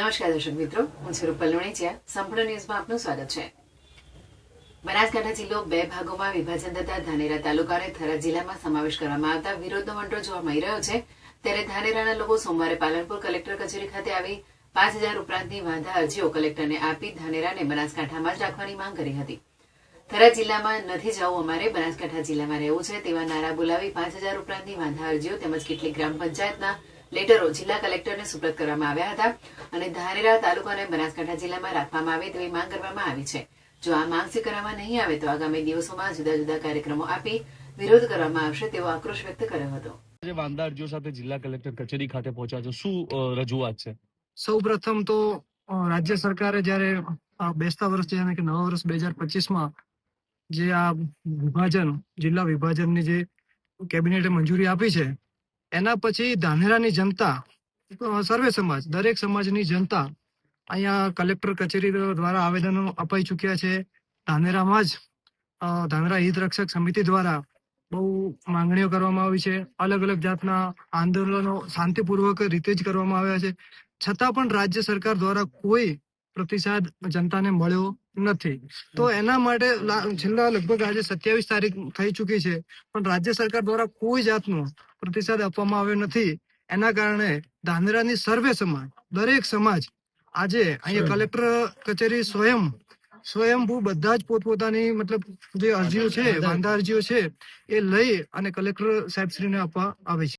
નમસ્કાર દર્શક મિત્રો, હું છું રૂપલ સંપૂર્ણ ન્યૂઝમાં આપનું સ્વાગત છે. બનાસકાંઠા જિલ્લો બે ભાગોમાં વિભાજન થતા ધાનેરા તાલુકાને થરાદ જિલ્લામાં સમાવેશ કરવામાં આવતા વિરોધનો મંડળ જોવા મળી રહ્યો છે. ત્યારે ધાનેરાના લોકો સોમવારે પાલનપુર કલેક્ટર કચેરી ખાતે આવી પાંચ હજાર ઉપરાંતની વાંધા અરજીઓ કલેક્ટરને આપી ધાનેરાને બનાસકાંઠામાં જ રાખવાની માંગ કરી હતી. થરાદ જિલ્લામાં નથી જવું અમારે, બનાસકાંઠા જિલ્લામાં રહેવું છે તેવા નારા બોલાવી પાંચ હજાર ઉપરાંતની વાંધા અરજીઓ તેમજ કેટલીક ગ્રામ પંચાયતના લેટરો જિલ્લા કલેક્ટરને સુપ્રત કરવામાં આવ્યા હતા અને ધાનેરા તાલુકાને બનાસકાંઠા જિલ્લામાં રાખવામાં આવે તેવી માંગ કરવામાં આવી છે. જો આ માંગ સ્વીકારવામાં નહીં આવે તો આગામી દિવસોમાં જુદા જુદા કાર્યક્રમો આપી વિરોધ કરવામાં આવશે તેવો આક્રોશ વ્યક્ત કર્યો હતો. જે વાંધા અરજીઓ સાથે જિલ્લા કલેક્ટર કચેરી ખાતે પહોંચ્યા છો. શું રજૂઆત છે? સૌ પ્રથમ તો રાજ્ય સરકારે જ્યારે આ બેસતા વર્ષ એટલે કે નવા વર્ષ બે હજાર પચીસમાં જે આ વિભાજન જિલ્લા વિભાજનની જે કેબિનેટે મંજૂરી આપી છે એના પછી ધાનેરાની જનતા, સર્વે સમાજ, દરેક સમાજની જનતા અહીંયા કલેક્ટર કચેરી દ્વારા આવેદનો અપાઈ ચૂક્યા છે. ધાનેરામાં જ ધાનેરા હિત રક્ષક સમિતિ દ્વારા બહુ માંગણીઓ કરવામાં આવી છે. અલગ અલગ જાતના આંદોલનો શાંતિપૂર્વક રીતે જ કરવામાં આવ્યા છે. છતાં પણ રાજ્ય સરકાર દ્વારા કોઈ પ્રતિસાદ જનતાને મળ્યો નથી. તો એના માટે છેલ્લા લગભગ આજે સત્યાવીસ તારીખ થઈ ચૂકી છે પણ રાજ્ય સરકાર દ્વારા કોઈ જાતનો પ્રતિસાદ આપવામાં આવ્યો નથી. એના કારણે ધાનેરાની સર્વે સમાજ દરેક સમાજ આજે અહીંયા કલેક્ટર કચેરી સ્વયં સ્વયંભૂ બધા જ પોતપોતાની મતલબ જે અરજીઓ છે વાંધા અરજીઓ છે એ લઈ અને કલેક્ટર સાહેબશ્રીને આપવા આવે છે.